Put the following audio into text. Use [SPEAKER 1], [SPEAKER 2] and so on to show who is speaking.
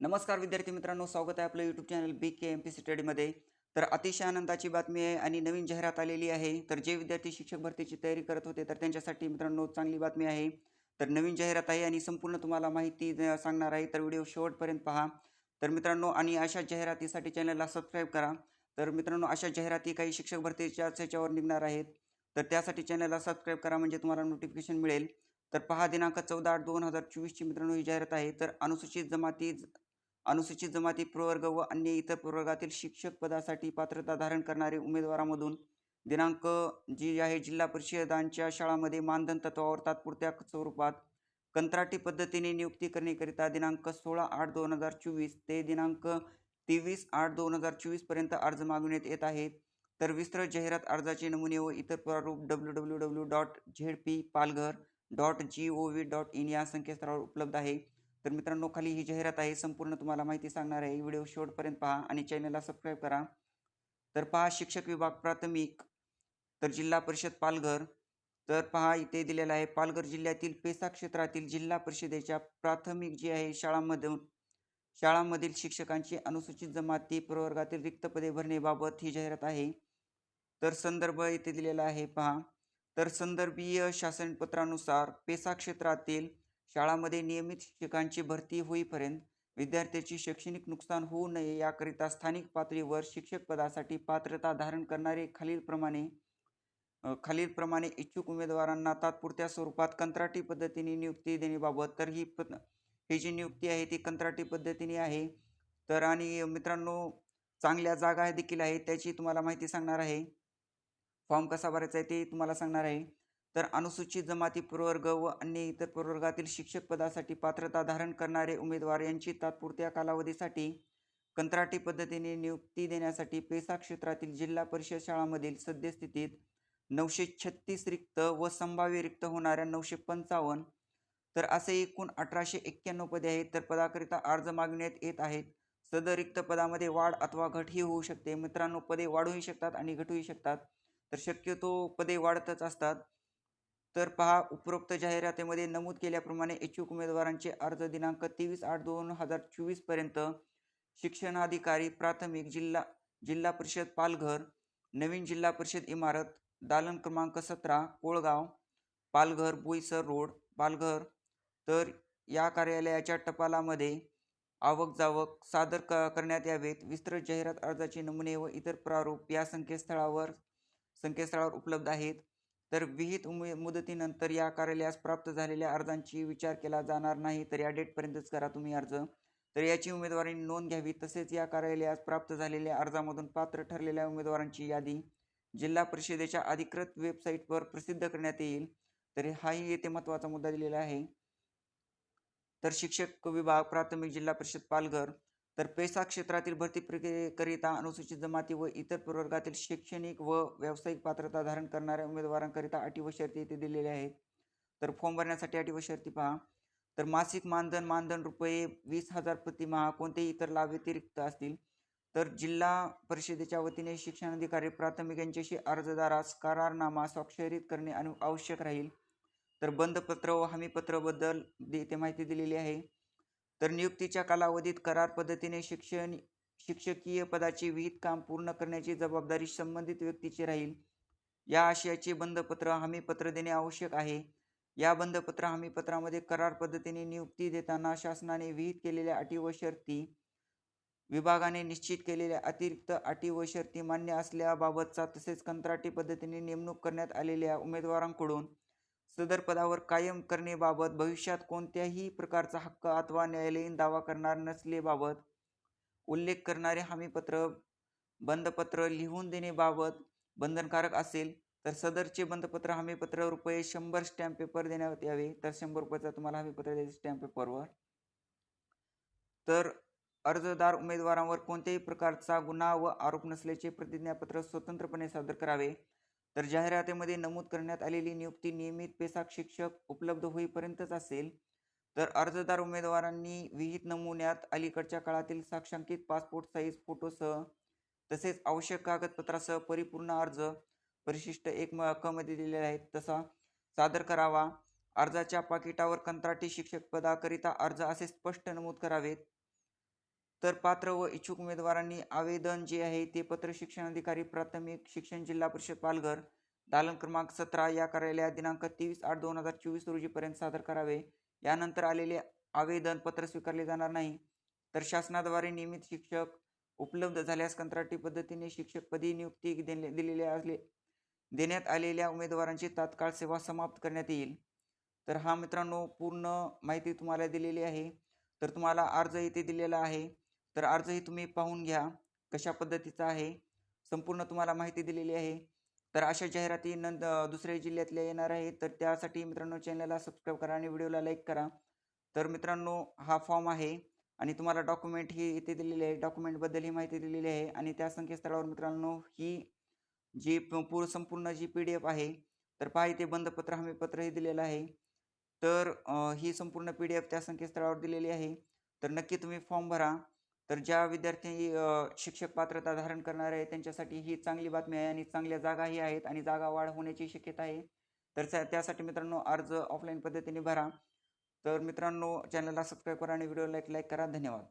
[SPEAKER 1] नमस्कार विद्यार्थी मित्रांनो स्वागत आहे आपलं YouTube channel B K M P C स्टडीमध्ये तर अतिशय आनंदाची बातमी आहे आणि नवीन जाहिरात आलेली आहे. तर जे विद्यार्थी शिक्षक भरतीची तयारी करत होते तर त्यांच्यासाठी मित्रांनो चांगली बातमी आहे. तर नवीन जाहिरात आहे आणि संपूर्ण तुम्हाला माहिती सांगणार आहे. तर व्हिडिओ शेवटपर्यंत पहा. तर मित्रांनो आणि अशा जाहिरातीसाठी चॅनलला सबस्क्राईब करा. तर मित्रांनो अशा जाहिराती काही शिक्षक भरतीच्याच ह्याच्यावर निघणार आहेत. तर त्यासाठी चॅनलला सबस्क्राईब करा म्हणजे तुम्हाला नोटिफिकेशन मिळेल. तर पहा दिनांक चौदा आठ दोन हजार चोवीसची मित्रांनो ही जाहिरात आहे. तर अनुसूचित जमाती अनुसूचित जमाती प्रवर्ग व अन्य इतर प्रवर्गातील शिक्षक पदासाठी पात्रता धारण करणारे उमेदवारामधून दिनांक जी आहे जिल्हा परिषदांच्या शाळांमध्ये मानधन तत्वावर तात्पुरत्या स्वरूपात कंत्राटी पद्धतीने नियुक्ती करण्याकरिता दिनांक सोळा आठ दोन हजार चोवीस ते दिनांक तेवीस आठ दोन हजार चोवीसपर्यंत अर्ज मागविण्यात येत आहेत. तर विस्तृत जाहिरात अर्जाचे नमुने व इतर प्रारूप W W W dot Z P Palghar dot G O V dot in या संकेतस्थळावर उपलब्ध आहे. तर मित्रांनो खाली ही जाहिरात आहे संपूर्ण तुम्हाला माहिती सांगणार आहे. व्हिडिओ शेवटपर्यंत पहा आणि चॅनलला सबस्क्राईब करा. तर पहा शिक्षक विभाग प्राथमिक तर जिल्हा परिषद पालघर. तर पहा इथे दिलेलं आहे पालघर जिल्ह्यातील पेसा क्षेत्रातील जिल्हा परिषदेच्या प्राथमिक जी आहे शाळांमधून शाळांमधील शिक्षकांची अनुसूचित जमाती प्रवर्गातील रिक्त पदे भरण्याबाबत ही जाहिरात आहे. तर संदर्भ इथे दिलेला आहे पहा. तर संदर्भीय शासनपत्रानुसार पेसा क्षेत्रातील शाळांमध्ये नियमित शिक्षकांची भरती होईपर्यंत विद्यार्थ्याची शैक्षणिक नुकसान होऊ नये याकरिता स्थानिक पातळीवर शिक्षक पदासाठी पात्रता धारण करणारे खालीलप्रमाणे खालीलप्रमाणे इच्छुक उमेदवारांना तात्पुरत्या स्वरूपात कंत्राटी पद्धतीने नियुक्ती देण्याबाबत तर ही पद ही जी नियुक्ती आहे ती कंत्राटी पद्धतीने आहे. तर आणि मित्रांनो चांगल्या जागा देखील आहेत त्याची तुम्हाला माहिती सांगणार आहे. फॉर्म कसा भरायचा आहे ते तुम्हाला सांगणार आहे. तर अनुसूचित जमाती प्रवर्ग व अन्य इतर प्रवर्गातील शिक्षक पदासाठी पात्रता धारण करणारे उमेदवार यांची तात्पुरत्या कालावधीसाठी कंत्राटी पद्धतीने नियुक्ती देण्यासाठी पेसा क्षेत्रातील जिल्हा परिषद शाळांमधील सद्यस्थितीत नऊशे छत्तीस रिक्त व संभाव्य रिक्त होणाऱ्या नऊशे पंचावन्न तर असे एकूण अठराशे एक्क्याण्णव पदे आहेत. तर पदाकरिता अर्ज मागण्यात येत आहेत. सदर रिक्त पदामध्ये वाढ अथवा घटही होऊ शकते. मित्रांनो पदे वाढूही शकतात आणि घटूही शकतात. तर शक्यतो पदे वाढतच असतात. तर पहा उपरोक्त जाहिरातीमध्ये नमूद केल्याप्रमाणे इच्छुक उमेदवारांचे अर्ज दिनांक तेवीस आठ दोन हजार चोवीसपर्यंत शिक्षणाधिकारी प्राथमिक जिल्हा जिल्हा परिषद पालघर नवीन जिल्हा परिषद इमारत दालन क्रमांक सतरा कोळगाव पालघर बोईसर रोड पालघर. तर या कार्यालयाच्या टपालामध्ये आवक जावक सादर क करण्यात यावेत. विस्तृत जाहिरात अर्जाचे नमुने व इतर प्रारूप या संकेतस्थळावर संकेतस्थळावर उपलब्ध आहेत. तर विहित उमे मुदतीनंतर या कार्यालयास प्राप्त झालेल्या अर्जांची विचार केला जाणार नाही तर या डेटपर्यंतच करा तुम्ही अर्ज. तर याची उमेदवारी नोंद घ्यावी तसेच या कार्यालयास प्राप्त झालेल्या अर्जामधून पात्र ठरलेल्या उमेदवारांची यादी जिल्हा परिषदेच्या अधिकृत वेबसाईटवर प्रसिद्ध करण्यात येईल. तर हाही येथे महत्त्वाचा मुद्दा दिलेला आहे. तर शिक्षक विभाग प्राथमिक जिल्हा परिषद पालघर तर पेसा क्षेत्रातील भरती प्रक्रियेकरिता अनुसूचित जमाती व इतर प्रवर्गातील शैक्षणिक व व्यावसायिक पात्रता धारण करणाऱ्या उमेदवारांकरिता अटी व शर्ती इथे दिलेल्या आहेत. तर फॉर्म भरण्यासाठी अटी व शर्ती पहा. तर मासिक मानधन मानधन रुपये वीस हजार प्रतिमाहा कोणतेही इतर लाभ व्यतिरिक्त असतील. तर जिल्हा परिषदेच्या वतीने शिक्षण अधिकारी प्राथमिक यांच्याशी अर्जदारास करारनामा स्वाक्षरित करणे अनु आवश्यक राहील. तर बंदपत्र व हमीपत्राबद्दल दे ते माहिती दिलेली आहे. तर नियुक्तीच्या कालावधीत करार पद्धतीने शिक्षण शिक्षकीय पदाचे विहित काम पूर्ण करण्याची जबाबदारी संबंधित व्यक्तीची राहील. या आशयाचे बंधपत्र हमीपत्र देणे आवश्यक आहे. या बंधपत्र हमीपत्रामध्ये करार पद्धतीने नियुक्ती देताना शासनाने विहित केलेल्या अटी व शर्ती विभागाने निश्चित केलेल्या अतिरिक्त अटी व शर्ती मान्य असल्याबाबतचा तसेच कंत्राटी पद्धतीने नेमणूक करण्यात आलेल्या उमेदवारांकडून सदरपदावर कायम करणेबाबत भविष्यात कोणत्याही प्रकारचा हक्क अथवा न्यायालयीन दावा करणार नसलेबाबत उल्लेख करणारे हमीपत्र बंदपत्र लिहून देण्याबाबत बंधनकारक असेल तर सदरचे बंधपत्र हमीपत्र रुपये शंभर स्टॅम्प पेपर देण्यात यावे. तर शंभर रुपयाचा तुम्हाला हमीपत्र द्यायचे स्टॅम्प पेपरवर. तर अर्जदार उमेदवारांवर कोणत्याही प्रकारचा गुन्हा व आरोप नसल्याचे प्रतिज्ञापत्र स्वतंत्रपणे सादर करावे. तर जाहिरातीमध्ये नमूद करण्यात आलेली नियुक्ती नियमित पेसाक शिक्षक उपलब्ध होईपर्यंतच असेल. तर अर्जदार उमेदवारांनी विहित नमुन्यात अलीकडच्या काळातील साक्षांकित पासपोर्ट साईज फोटोसह तसेच आवश्यक कागदपत्रासह परिपूर्ण अर्ज परिशिष्ट एक म क दिलेले आहेत. तसा सादर करावा. अर्जाच्या पाकिटावर कंत्राटी शिक्षक पदाकरिता अर्ज असे स्पष्ट नमूद करावेत. तर पात्र व इच्छुक उमेदवारांनी आवेदन जे आहे ते पत्र शिक्षण अधिकारी प्राथमिक शिक्षण जिल्हा परिषद पालघर दालन क्रमांक सतरा या कार्यालयात दिनांक तेवीस आठ दोन हजार चोवीस रोजीपर्यंत सादर करावे. यानंतर आलेले आवेदन पत्र स्वीकारले जाणार नाही. तर शासनाद्वारे नियमित शिक्षक उपलब्ध झाल्यास कंत्राटी पद्धतीने शिक्षकपदी नियुक्ती दिले असले देण्यात आलेल्या उमेदवारांची तात्काळ सेवा समाप्त करण्यात येईल. तर हा मित्रांनो पूर्ण माहिती तुम्हाला दिलेली आहे. तर तुम्हाला अर्ज इथे दिलेला आहे. तर अर्जही तुम्ही पाहून घ्या कशा पद्धतीचा आहे संपूर्ण तुम्हाला माहिती दिलेली आहे. तर अशा जाहिराती नंत दुसऱ्या जिल्ह्यातल्या येणार आहेत तर त्यासाठी मित्रांनो चॅनलला सबस्क्राईब करा आणि व्हिडिओला लाईक करा. तर मित्रांनो हा फॉर्म आहे आणि तुम्हाला डॉक्युमेंट ही इथे दिलेली आहे डॉक्युमेंटबद्दल ही माहिती दिलेली आहे आणि त्या संकेतस्थळावर मित्रांनो ही जी प- पूर संपूर्ण जी पी डी एफ आहे तर पहा इथे बंधपत्र हमीपत्रही दिलेलं आहे. तर ही संपूर्ण पी डी एफ त्या संकेतस्थळावर दिलेली आहे. तर नक्की तुम्ही फॉर्म भरा. तर ज्या विद्यार्थी शिक्षक पात्रता धारण करणार आहे त्यांच्यासाठी ही चांगली बातमी आहे आणि चांगल्या जागाही आहेत आणि जागा वाढ होण्याची शक्यता आहे. तर त्यासाठी मित्रांनो अर्ज ऑफलाईन पद्धतीने भरा. तर मित्रांनो चॅनलला सबस्क्राईब करा आणि व्हिडिओ लाईक लाईक करा. धन्यवाद.